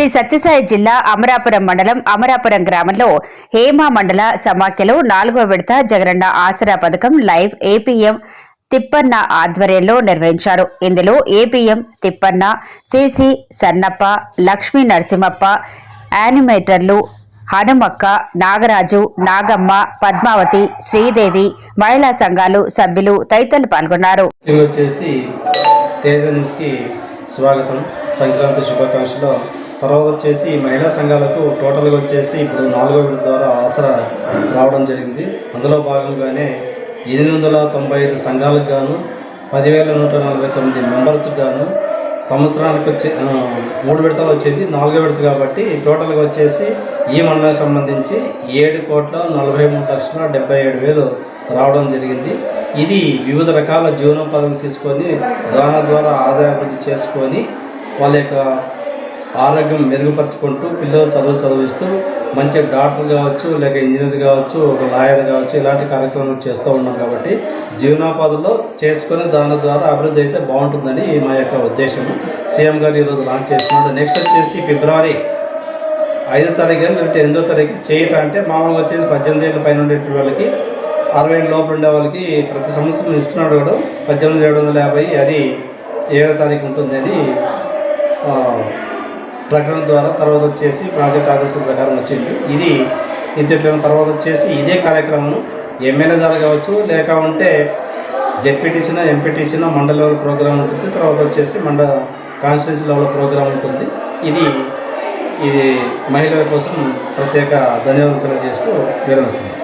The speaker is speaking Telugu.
శ్రీ సత్యసాయి జిల్లా అమరాపురం మండలం అమరాపురం గ్రామంలో హేమా మండల సమాఖ్యలో నాలుగో విడత జగనన్న ఆసరా పథకం లైవ్ ఏపీఎం తిప్పన్న ఆధ్వర్యంలో నిర్వహించారు. ఇందులో ఏపీఎం తిప్పన్న సిసి సన్నప్ప లక్ష్మీ నరసింహప్ప యానిమేటర్లు హనుమక్క నాగరాజు నాగమ్మ పద్మావతి శ్రీదేవి మహిళా సంఘాలు సభ్యులు తదితరులు పాల్గొన్నారు. స్వాగతం. సంక్రాంతి శుభాకాంక్షలు. తర్వాత వచ్చేసి మహిళా సంఘాలకు టోటల్గా వచ్చేసి ఇప్పుడు నాలుగో విడత ద్వారా ఆసరా రావడం జరిగింది. అందులో భాగంగానే ఎనిమిది వందల తొంభై ఐదు సంఘాలకు గాను పదివేల నూట నలభై తొమ్మిది మెంబర్స్కి గాను సంవత్సరానికి వచ్చే మూడు విడతలు వచ్చింది. నాలుగో విడత కాబట్టి టోటల్గా వచ్చేసి ఈ మండలానికి సంబంధించి ఏడు కోట్ల నలభై మూడు లక్షల డెబ్బై ఏడు వేలు రావడం జరిగింది. ఇది వివిధ రకాల జీవనోపాధులు తీసుకొని దాని ద్వారా ఆదాయాభివృద్ధి చేసుకొని వాళ్ళ యొక్క ఆరోగ్యం మెరుగుపరుచుకుంటూ పిల్లలు చదువు చదివిస్తూ మంచి డాక్టర్ కావచ్చు లేక ఇంజనీర్ కావచ్చు ఒక లాయర్ కావచ్చు ఇలాంటి కార్యక్రమాలు చేస్తూ ఉన్నాం కాబట్టి జీవనోపాధుల్లో చేసుకుని దాని ద్వారా అభివృద్ధి అయితే బాగుంటుందని మా యొక్క ఉద్దేశం. సీఎం గారు ఈరోజు లాంచ్ చేస్తున్నారు నెక్స్ట్ వచ్చేసి ఫిబ్రవరి ఐదో తారీఖు లేదంటే ఎనిమిదో తారీఖు చేయత అంటే మామూలుగా వచ్చేసి పద్దెనిమిది ఏళ్ళ పైన ఉండే వాళ్ళకి అరవై ఏళ్ళ లోపల ఉండే వాళ్ళకి ప్రతి సంవత్సరం ఇస్తున్నాడు కూడా. పద్దెనిమిది ఏడు వందల యాభై అది ఏడో తారీఖు ఉంటుందని ప్రకటన ద్వారా తర్వాత వచ్చేసి ప్రాజెక్ట్ ఆదేశాల ప్రకారం వచ్చింది. ఇది ఇంతట్లో తర్వాత వచ్చేసి ఇదే కార్యక్రమం ఎమ్మెల్యే ద్వారా కావచ్చు లేక ఉంటే జెడ్పీటీసిన ఎంపీటీసిన మండల లెవెల్ ప్రోగ్రామ్ ఉంటుంది. తర్వాత వచ్చేసి మండ కాన్స్టిట్యూన్సీ లెవెల్ ప్రోగ్రామ్ ఉంటుంది. ఇది ఇది మహిళల కోసం ప్రత్యేక ధన్యవాదాలు తెలియజేస్తూ విరమిస్తుంది